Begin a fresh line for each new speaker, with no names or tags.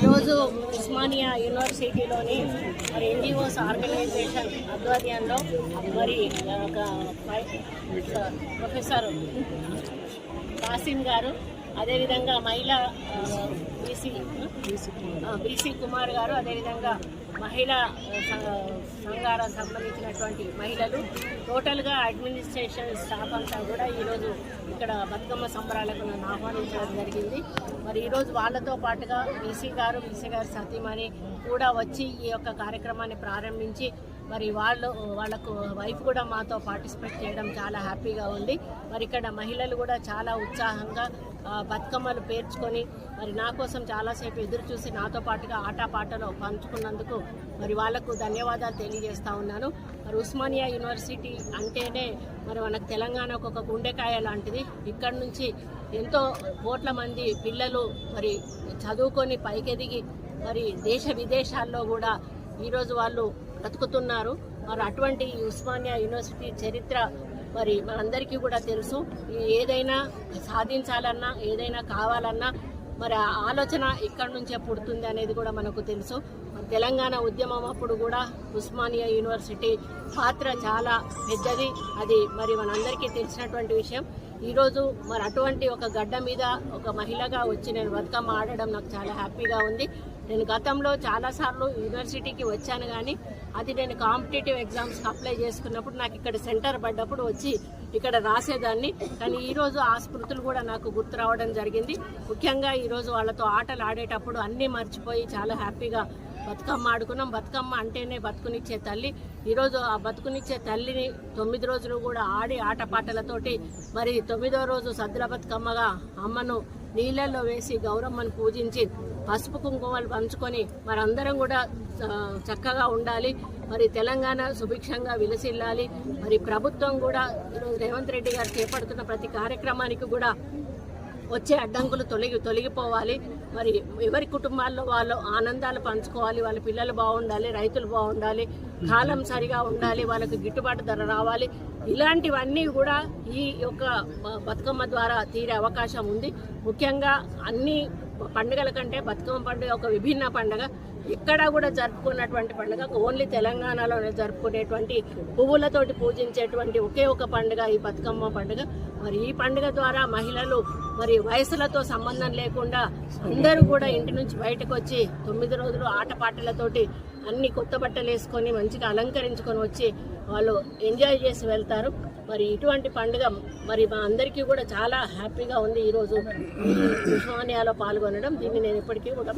ఈరోజు ఉస్మానియా యూనివర్సిటీలోని మరి NGOs organisation ఆధ్వర్యంలో మరి ఒక ప్రొఫెసర్ కాసిం గారు అదేవిధంగా మహిళా బీసీ బీసీ కుమార్ గారు అదేవిధంగా మహిళా సంఘ- సంఘాలకు సంబంధించినటువంటి మహిళలు. టోటల్గా అడ్మినిస్ట్రేషన్ స్టాఫ్ అంతా కూడా ఈరోజు ఇక్కడ బతుకమ్మ సంబరాలకు నన్ను ఆహ్వానించడం జరిగింది. మరి ఈరోజు వాళ్ళతో పాటుగా బీసీ గారు బీసీ గారు సతీమణి కూడా వచ్చి ఈ యొక్క కార్యక్రమాన్ని ప్రారంభించి మరి వాళ్ళు వాళ్ళకు వైఫ్ కూడా మాతో పార్టిసిపేట్ చేయడం చాలా హ్యాపీగా ఉంది. మరి ఇక్కడ మహిళలు కూడా చాలా ఉత్సాహంగా బతుకమ్మలు పేర్చుకొని మరి నా కోసం చాలాసేపు ఎదురు చూసి నాతో పాటుగా ఆటపాటలో పంచుకున్నందుకు మరి వాళ్ళకు ధన్యవాదాలు తెలియజేస్తా ఉన్నాను. మరి ఉస్మానియా యూనివర్సిటీ అంటేనే మరి మనకు తెలంగాణకు ఒక గుండెకాయ లాంటిది. ఇక్కడ నుంచి ఎంతో కోట్ల మంది పిల్లలు మరి చదువుకొని పైకెదిగి మరి దేశ విదేశాల్లో కూడా ఈరోజు వాళ్ళు బ్రతుకుతున్నారు. మరి అటువంటి ఉస్మానియా యూనివర్సిటీ చరిత్ర మరి మనందరికీ కూడా తెలుసు. ఏదైనా సాధించాలన్నా ఏదైనా కావాలన్నా మరి ఆలోచన ఇక్కడి నుంచే పుడుతుంది అనేది కూడా మనకు తెలుసు. తెలంగాణ ఉద్యమం అప్పుడు కూడా ఉస్మానియా యూనివర్సిటీ పాత్ర చాలా పెద్దది. అది మరి మనందరికీ తెలిసినటువంటి విషయం. ఈరోజు మరి అటువంటి ఒక గడ్డ మీద ఒక మహిళగా వచ్చి నేను బతుకమ్మ ఆడడం నాకు చాలా హ్యాపీగా ఉంది. నేను గతంలో చాలాసార్లు యూనివర్సిటీకి వచ్చాను కానీ అది నేను కాంపిటేటివ్ ఎగ్జామ్స్కి అప్లై చేసుకున్నప్పుడు నాకు ఇక్కడ సెంటర్ పడ్డప్పుడు వచ్చి ఇక్కడ రాసేదాన్ని. కానీ ఈరోజు ఆ స్మృతులు కూడా నాకు గుర్తు రావడం జరిగింది. ముఖ్యంగా ఈరోజు వాళ్ళతో ఆటలు ఆడేటప్పుడు అన్నీ మర్చిపోయి చాలా హ్యాపీగా బతుకమ్మ ఆడుకున్నాం. బతుకమ్మ అంటేనే బతుకునిచ్చే తల్లి. ఈరోజు ఆ బతుకునిచ్చే తల్లిని తొమ్మిది రోజులు కూడా ఆడి ఆటపాటలతోటి మరి తొమ్మిదో రోజు సద్దుల బతుకమ్మగా అమ్మను నీళ్ళల్లో వేసి గౌరమ్మను పూజించి పసుపు కుంకుమలు పంచుకొని మరందరం కూడా చక్కగా ఉండాలి. మరి తెలంగాణ సుభిక్షంగా విలసిల్లాలి. మరి ప్రభుత్వం కూడా ఈరోజు రేవంత్ రెడ్డి గారు చేపడుతున్న ప్రతి కార్యక్రమానికి కూడా వచ్చే అడ్డంకులు తొలగి తొలగిపోవాలి. మరి ఎవరి కుటుంబాల్లో వాళ్ళు ఆనందాలు పంచుకోవాలి వాళ్ళ పిల్లలు బాగుండాలి రైతులు బాగుండాలి కాలం సరిగా ఉండాలి వాళ్ళకి గిట్టుబాటు ధర రావాలి. ఇలాంటివన్నీ కూడా ఈ యొక్క బతుకమ్మ ద్వారా తీరే అవకాశం ఉంది. ముఖ్యంగా అన్ని పండుగల కంటే బతుకమ్మ పండుగ ఒక విభిన్న పండుగ. ఎక్కడా కూడా జరుపుకున్నటువంటి పండుగ ఓన్లీ తెలంగాణలోనే జరుపుకునేటువంటి పువ్వులతోటి పూజించేటువంటి ఒకే ఒక పండుగ ఈ బతుకమ్మ పండుగ. మరి ఈ పండుగ ద్వారా మహిళలు మరి వయసులతో సంబంధం లేకుండా అందరూ కూడా ఇంటి నుంచి బయటకు వచ్చి తొమ్మిది రోజులు ఆటపాటలతోటి అన్ని కొత్త బట్టలు వేసుకొని మంచిగా అలంకరించుకొని వచ్చి వాళ్ళు ఎంజాయ్ చేసి వెళ్తారు. మరి ఇటువంటి పండుగ మరి మా అందరికీ కూడా చాలా హ్యాపీగా ఉంది ఈరోజు. ఉస్మానియాలో పాల్గొనడం. దీన్ని నేను ఇప్పటికీ కూడా